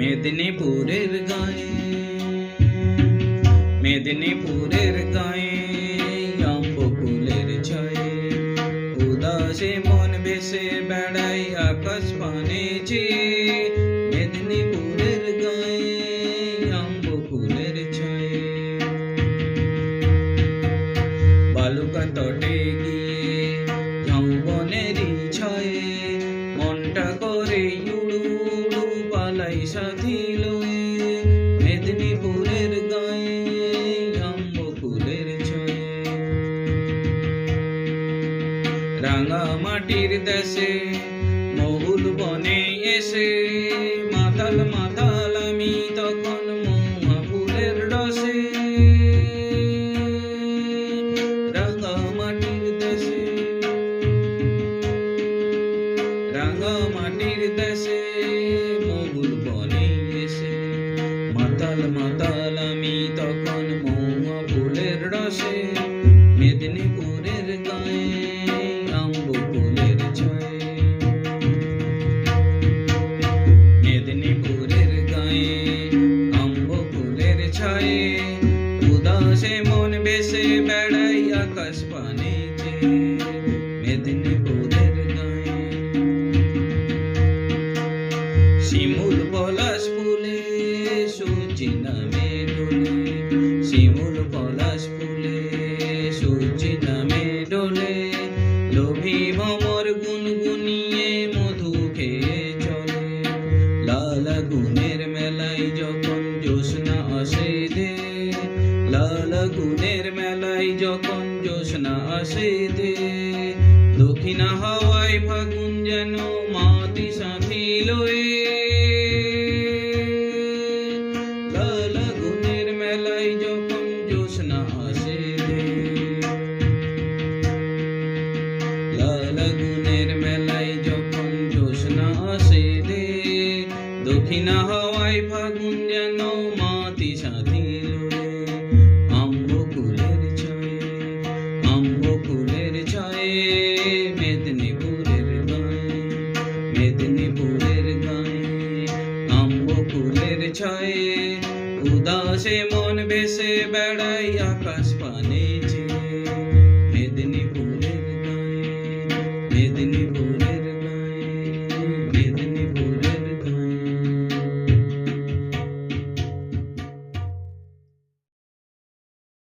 মেদিনীপুরের গায়ে মেদিনীপুরের গায়ে অম্বকুলের ছয়ে। উদাসে মন বেসে বেড়াই আকাশ পানে চেয়ে, মেদিনীপুরের গায়ে অম্বকুলের ছয়ে। বালুকা তটে গিয়ে যৌবনেরই লয়ে মেদিনীপুরের গায়ে অম্বকুলের ছয়ে। রাঙা মাটির দেশে মহুল বনে এসে, মাতাল মাতাল আমি তখন মহুয়া ফুলের রসে। রাঙা মাটির দেশে রাঙা মাটির দেশে উদাসে মন বেসে বেড়াই আকাশ পানে চেয়ে। মেদিনীপুরের গায়ে শিমুল পলাশ ফুলে সূর্যি নামে ডোলে শিমুল পলাশ ফুলে সূর্যি নামে ডোলে লোভী ভমর গুনগুনিয়ে মধু খেয়ে চলে লাল গুণের মেলায় যখন লাল গুণের মেলায় যখন জোসনা আসে দে দক্ষিণা হাওয়ায় ফাগুন যেন মাটি সাথী লয়ে লাল গুণের মেলায় যখন জোসনা আসে দে লাল গুণের মেলায় যখন জোসনা আসে দে দক্ষিণা ছয়ে উদাসে মন বেসে বেড়াই আকাশ পানে যে মেদিনীপুরের গায়ে মেদিনীপুরের